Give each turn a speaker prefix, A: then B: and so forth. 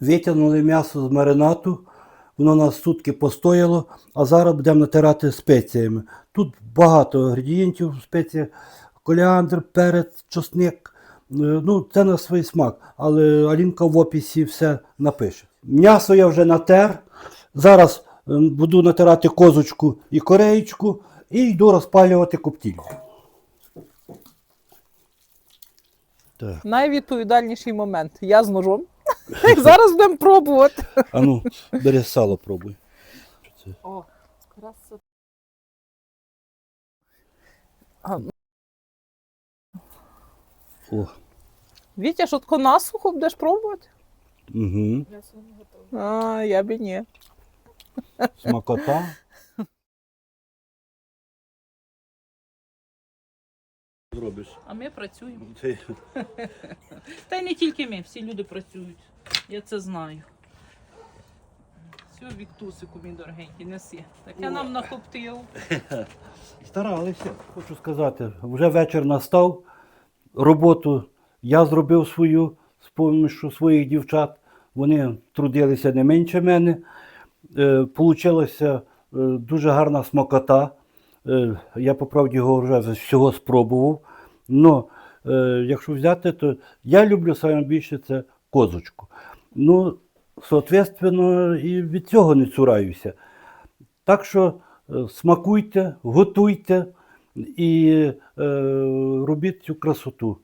A: Витягнули м'ясо з маринату, воно нас сутки постояло, а зараз будемо натирати спеціями. Тут багато інгредієнтів спеціях. Коліандр, перець, чосник. Е, Ну, це на свій смак, але Алінка в описі все напише. М'ясо я вже натер. Зараз е, буду натирати козочку і кореєчку і йду розпалювати коптільню. Так.
B: Найвідповідальніший момент. Я з ножом. Зараз будемо пробувати.
A: А ну, бери сало, пробуй.
B: О, красота.
A: О,
B: Вітя, що тако насухо будеш пробувати?
A: угу.
B: А, я б і ні.
A: Смакота. Зробиш.
C: А ми працюємо.
A: Ти-
C: Та й не тільки ми, всі люди працюють. Я це знаю. Все, Віктусику, мій дорогенький, неси. Таке нам накоптив.
A: Старалися. Хочу сказати, вже вечір настав. Роботу я зробив свою з помощю своїх дівчат. Вони трудилися не менше мене. Е, Получилася е, дуже гарна смакота. Е, Я по правді його вже всього спробував. Но е, якщо взяти, то я люблю саме більше це козочку. Ну, соответственно, і від цього не цураюся. Так що е, смакуйте, готуйте і е, робіть цю красоту.